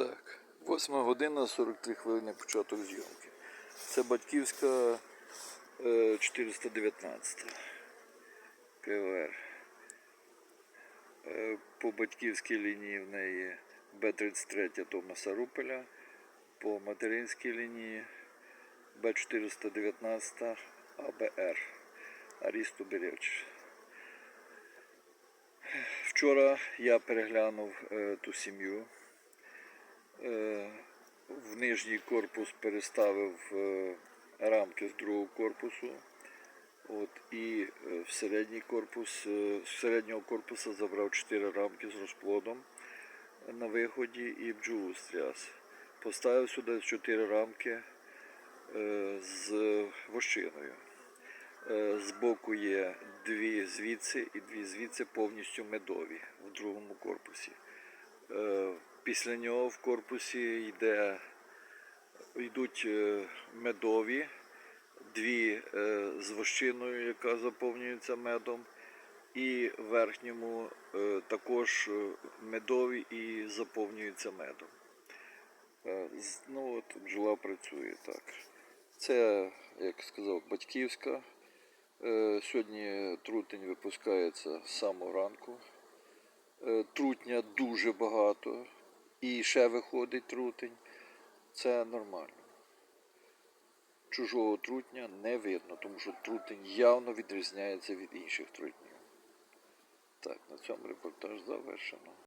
Так, 8 година 43 хвилини початок зйомки. Це батьківська е, 419 КВР. Е, По батьківській лінії в неї Б-33 Томаса Рупеля, по материнській лінії Б-419 АБР Арісту Беревич. Вчора я переглянув е, ту сім'ю. Е, в нижній корпус переставив е, рамки з другого корпусу. От, і е, в середній корпус, з середнього корпуса забрав 4 рамки з розплодом на виході і бджолу стряс. Поставив сюди 4 рамки з вощиною. Збоку є дві звідси і дві звідси повністю медові в другому корпусі. Після нього в корпусі йде, йдуть е, медові, дві е, з вощиною, яка заповнюється медом, і в верхньому е, також медові і заповнюються медом. Ну от бджола працює так. Це, як сказав, батьківська. Сьогодні трутень випускається з самого ранку. Трутня дуже багато. І ще виходить трутень. Це нормально. Чужого трутня не видно, тому що трутень явно відрізняється від інших трутнів. Так, на цьому репортаж завершено.